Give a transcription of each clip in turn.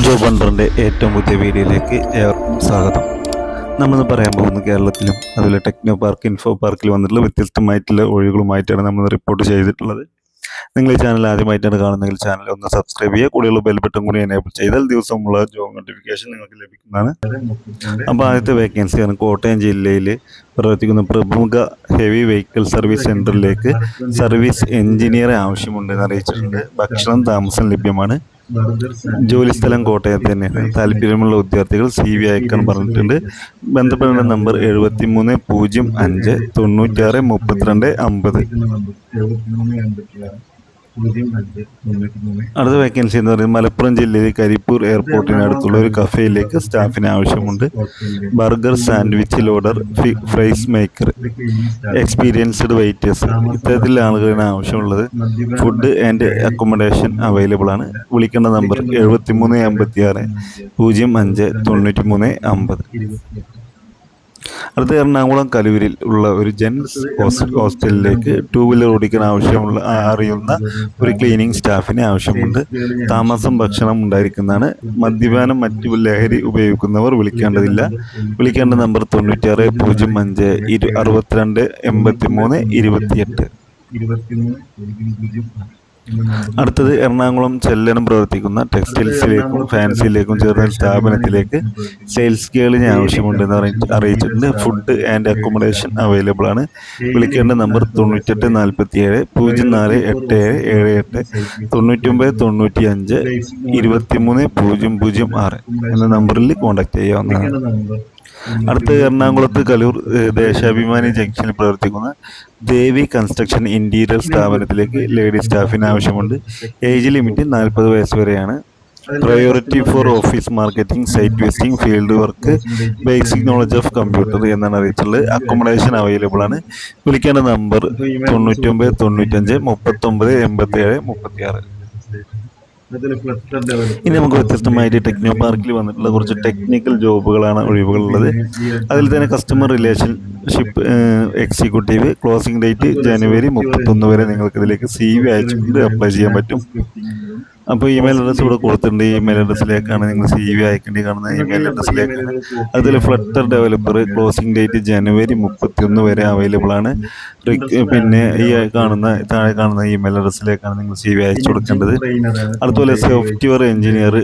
ജോ പണ്ടറിന്റെ ഏറ്റവും പുതിയ വീഡിയോയിലേക്ക് ഏവർക്കും സ്വാഗതം. നമ്മളിന്ന് പറയാൻ പോകുന്നത് കേരളത്തിലും അതുപോലെ ടെക്നോ പാർക്ക് ഇൻഫോ പാർക്കിൽ വന്നിട്ടുള്ള വ്യത്യസ്തമായിട്ടുള്ള ഒഴിവുകളുമായിട്ടാണ് നമ്മൾ റിപ്പോർട്ട് ചെയ്തിട്ടുള്ളത്. നിങ്ങൾ ഈ ചാനൽ ആദ്യമായിട്ടാണ് കാണുന്നതെങ്കിൽ ചാനൽ ഒന്ന് സബ്സ്ക്രൈബ് ചെയ്യുക കൂടെയുള്ള ബെൽ ബട്ടൺ കൂടി എനേബിൾ ചെയ്താൽ ദിവസമുള്ള ജോബ് നോട്ടിഫിക്കേഷൻ നിങ്ങൾക്ക് ലഭിക്കുന്നതാണ്. അപ്പോൾ ആദ്യത്തെ വേക്കൻസിയാണ് കോട്ടയം ജില്ലയിൽ പ്രവർത്തിക്കുന്ന പ്രമുഖ ഹെവി വെഹിക്കിൾ സർവീസ് സെന്ററിലേക്ക് സർവീസ് എഞ്ചിനീയറെ ആവശ്യമുണ്ടെന്ന് അറിയിച്ചിട്ടുണ്ട്. ഭക്ഷണം താമസം ലഭ്യമാണ്. ജോലി സ്ഥലം കോട്ടയത്ത് തന്നെയാണ്. താല്പര്യമുള്ള വിദ്യാർത്ഥികൾ സി വി അയക്കാൻ പറഞ്ഞിട്ടുണ്ട്. ബന്ധപ്പെടേണ്ട നമ്പർ എഴുപത്തി മൂന്ന് പൂജ്യം അഞ്ച് തൊണ്ണൂറ്റാറ് മുപ്പത്തിരണ്ട് അമ്പത്. അടുത്ത വേക്കൻസി എന്ന് പറയുന്നത് മലപ്പുറം ജില്ലയിലെ കരിപ്പൂർ എയർപോർട്ടിനടുത്തുള്ള ഒരു കഫേയിലേക്ക് സ്റ്റാഫിന് ആവശ്യമുണ്ട്. Burger sandwich loaded fries maker experienced waiters ഇത്തരത്തിൽ ആളുകളാണ് ആവശ്യമുള്ളത്. ഫുഡ് ആൻഡ് അക്കോമഡേഷൻ അവൈലബിൾ ആണ്. വിളിക്കേണ്ട നമ്പർ എഴുപത്തി മൂന്ന് അമ്പത്തി ആറ് പൂജ്യം അഞ്ച് തൊണ്ണൂറ്റി മൂന്ന് അമ്പത് അടുത്ത എറണാകുളം കലൂരിൽ ഉള്ള ഒരു ജെൻസ് ഹോസ്റ്റലിലേക്ക് ടൂ വീലർ ഓടിക്കാൻ ആവശ്യമുള്ള അറിയുന്ന ഒരു ക്ലീനിങ് സ്റ്റാഫിനെ ആവശ്യമുണ്ട്. താമസം ഭക്ഷണം ഉണ്ടായിരിക്കുന്നതാണ്. മദ്യപാനം മറ്റു ലഹരി ഉപയോഗിക്കുന്നവർ വിളിക്കേണ്ടതില്ല. വിളിക്കേണ്ട നമ്പർ തൊണ്ണൂറ്റിയാറ് പൂജ്യം അഞ്ച് ഇരു അറുപത്തിരണ്ട് എൺപത്തി മൂന്ന് ഇരുപത്തിയെട്ട് അടുത്തത് എറണാകുളം ചെല്ലനം പ്രവർത്തിക്കുന്ന ടെക്സ്റ്റൈൽസിലേക്കും ഫാൻസിയിലേക്കും ചേർന്ന സ്ഥാപനത്തിലേക്ക് സെയിൽസ് ഗേളിനെ ആവശ്യമുണ്ടെന്ന് അറിയി- അറിയിച്ചിട്ടുണ്ട്. ഫുഡ് ആൻഡ് അക്കോമഡേഷൻ അവൈലബിൾ ആണ്. വിളിക്കേണ്ട നമ്പർ തൊണ്ണൂറ്റെട്ട് നാൽപ്പത്തി ഏഴ് പൂജ്യം നാല് എട്ട് ഏഴ് ഏഴ് എട്ട് തൊണ്ണൂറ്റൊമ്പത് തൊണ്ണൂറ്റി അഞ്ച് ഇരുപത്തിമൂന്ന് പൂജ്യം പൂജ്യം ആറ് എന്ന നമ്പറിൽ കോൺടാക്ട് ചെയ്യാവുന്നതാണ്. അടുത്ത എറണാകുളത്ത് കലൂർ ദേശാഭിമാനി ജംഗ്ഷനിൽ പ്രവർത്തിക്കുന്ന ദേവി കൺസ്ട്രക്ഷൻ ഇന്റീരിയർ സ്ഥാപനത്തിലേക്ക് ലേഡി സ്റ്റാഫിന് ആവശ്യമുണ്ട്. ഏജ് ലിമിറ്റ് നാൽപ്പത് വയസ്സ് വരെയാണ്. Priority for office marketing site visiting field work basic knowledge of computer എന്നാണ് അറിയിച്ചുള്ളത് അക്കോമഡേഷൻ അവൈലബിൾ ആണ്. വിളിക്കേണ്ട നമ്പർ തൊണ്ണൂറ്റൊമ്പത് തൊണ്ണൂറ്റഞ്ച് മുപ്പത്തൊമ്പത് എൺപത്തി ഏഴ് മുപ്പത്തി ആറ് ഇനി നമുക്ക് വ്യത്യസ്തമായിട്ട് ടെക്നോ പാർക്കിൽ വന്നിട്ടുള്ള കുറച്ച് ടെക്നിക്കൽ ജോബുകളാണ് ഒഴിവുകളുള്ളത്. അതിൽ തന്നെ customer relationship executive closing date ജനുവരി മുപ്പത്തൊന്ന് വരെ നിങ്ങൾക്ക് ഇതിലേക്ക് സി വി അയച്ചുകൊണ്ട് അപ്ലൈ ചെയ്യാൻ പറ്റും. അപ്പോൾ ഇമെയിൽ അഡ്രസ്സ് ഇവിടെ കൊടുത്തിട്ടുണ്ട്. ഇമെയിൽ അഡ്രസ്സിലേക്കാണ് നിങ്ങൾ സി വി അയക്കേണ്ടി കാണുന്ന ഇമെയിൽ അഡ്രസ്സിലേക്കാണ് അതിൽ ഫ്ലട്ടർ ഡെവലപ്പർ ക്ലോസിംഗ് ഡേറ്റ് ജനുവരി മുപ്പത്തിയൊന്ന് വരെ അവൈലബിൾ ആണ്. പിന്നെ ഈ കാണുന്ന താഴെ കാണുന്ന ഇമെയിൽ അഡ്രസ്സിലേക്കാണ് നിങ്ങൾ സി വി അയച്ചു കൊടുക്കേണ്ടത്. അതുപോലെ സോഫ്റ്റ്വെയർ എഞ്ചിനീയർ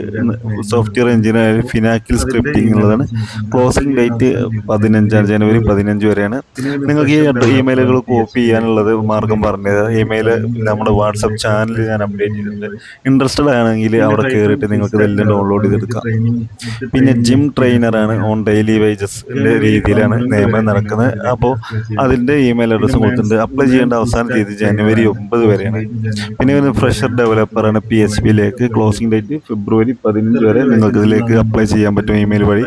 സോഫ്റ്റ്വെയർ എഞ്ചിനീയർ ഫിനാക്കിൽ സ്ക്രിപ്റ്റിംഗ് എന്നുള്ളതാണ്. ക്ലോസിംഗ് ഡേറ്റ് പതിനഞ്ചാണ് ജനുവരി പതിനഞ്ച് വരെയാണ്. നിങ്ങൾക്ക് ഈ ഇമെയിലുകൾ കോപ്പി ചെയ്യാനുള്ളത് മാർഗം പറഞ്ഞത്. ഇമെയിൽ നമ്മുടെ വാട്സപ്പ് ചാനൽ ഞാൻ അപ്ഡേറ്റ് ചെയ്തിട്ടുണ്ട്. ഇൻട്രസ്റ്റഡ് ആണെങ്കിൽ അവിടെ കയറിയിട്ട് നിങ്ങൾക്ക് ഇതെല്ലാം ഡൗൺലോഡ് ചെയ്തെടുക്കാം. പിന്നെ ജിം ട്രെയിനർ ആണ് ഓൺ ഡെയിലി വേജസ് രീതിയിലാണ് നിയമനം നടക്കുന്നത്. അപ്പോൾ അതിന്റെ ഇമെയിൽ അഡ്രസ്സും കൊടുത്തിട്ടുണ്ട്. അപ്ലൈ ചെയ്യേണ്ട അവസാന തീയതി ജനുവരി ഒമ്പത് വരെയാണ്. പിന്നെ ഒരു ഫ്രഷർ ഡെവലപ്പറാണ് പി എച്ച് പിയിലേക്ക് ക്ലോസിംഗ് ഡേറ്റ് ഫെബ്രുവരി പതിനഞ്ച് വരെ നിങ്ങൾക്ക് ഇതിലേക്ക് അപ്ലൈ ചെയ്യാൻ പറ്റും ഇമെയിൽ വഴി.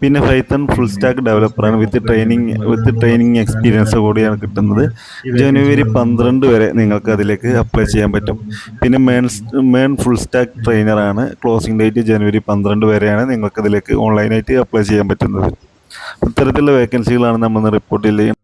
പിന്നെ ഫൈത്തൺ ഫുൾ സ്റ്റാക്ക് ഡെവലപ്പർ ആണ് with training with training experience കൂടിയാണ് കിട്ടുന്നത്. ജനുവരി പന്ത്രണ്ട് വരെ നിങ്ങൾക്ക് അതിലേക്ക് അപ്ലൈ ചെയ്യാൻ പറ്റും. പിന്നെ മേൺ ഫുൾ സ്റ്റാക്ക് ട്രെയിനറാണ് ക്ലോസിംഗ് ഡേറ്റ് ജനുവരി പന്ത്രണ്ട് വരെയാണ് നിങ്ങൾക്ക് ഇതിലേക്ക് ഓൺലൈനായിട്ട് അപ്ലൈ ചെയ്യാൻ പറ്റുന്നത്. ഇത്തരത്തിലുള്ള വേക്കൻസികളാണ് നമ്മൾ റിപ്പോർട്ട് ചെയ്യുന്നത്